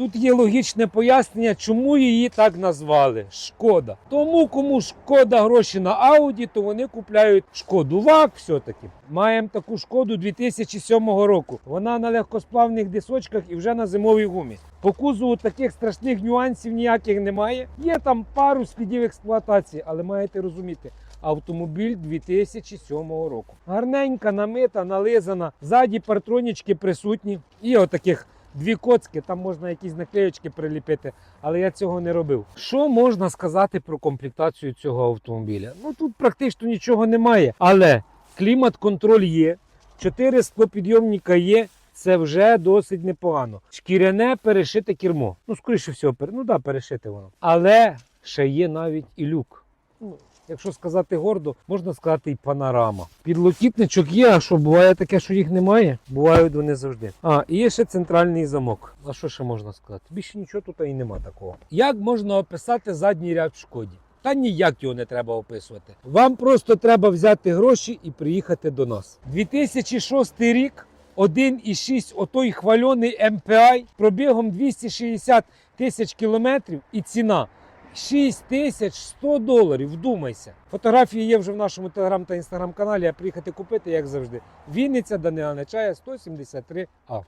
Тут є логічне пояснення, чому її так назвали Шкода. Тому кому шкода гроші на Ауді, то вони купляють шкоду ВАК все-таки. Маємо таку шкоду 2007 року. Вона на легкосплавних дисочках і вже на зимовій гумі. По кузову таких страшних нюансів ніяких немає. Є там пару слідів експлуатації, але маєте розуміти. Автомобіль 2007 року. Гарненька, намита, нализана. Ззаді партронічки присутні. І отаких дві коцки, там можна якісь наклеєчки приліпити, але я цього не робив. Що можна сказати про комплектацію цього автомобіля? Ну тут практично нічого немає, але клімат-контроль є, чотири склопідйомника є. Це вже досить непогано. Шкіряне перешите кермо. Ну, скоріше всього, ну да, перешите воно. Але ще є навіть і люк. Якщо сказати гордо, можна сказати і панорама. Підлокітничок є, а що буває таке, що їх немає? Бувають вони завжди. А, і є ще центральний замок. А що ще можна сказати? Більше нічого тут і нема такого. Як можна описати задній ряд в шкоді? Та ніяк його не треба описувати. Вам просто треба взяти гроші і приїхати до нас. 2006 рік. 1,6 отой хвальоний MPI пробігом 260 тисяч кілометрів і ціна 6100 доларів. Вдумайся. Фотографії є вже в нашому телеграм та інстаграм каналі. А приїхати купити, як завжди. Вінниця Данила Нечая 173 А.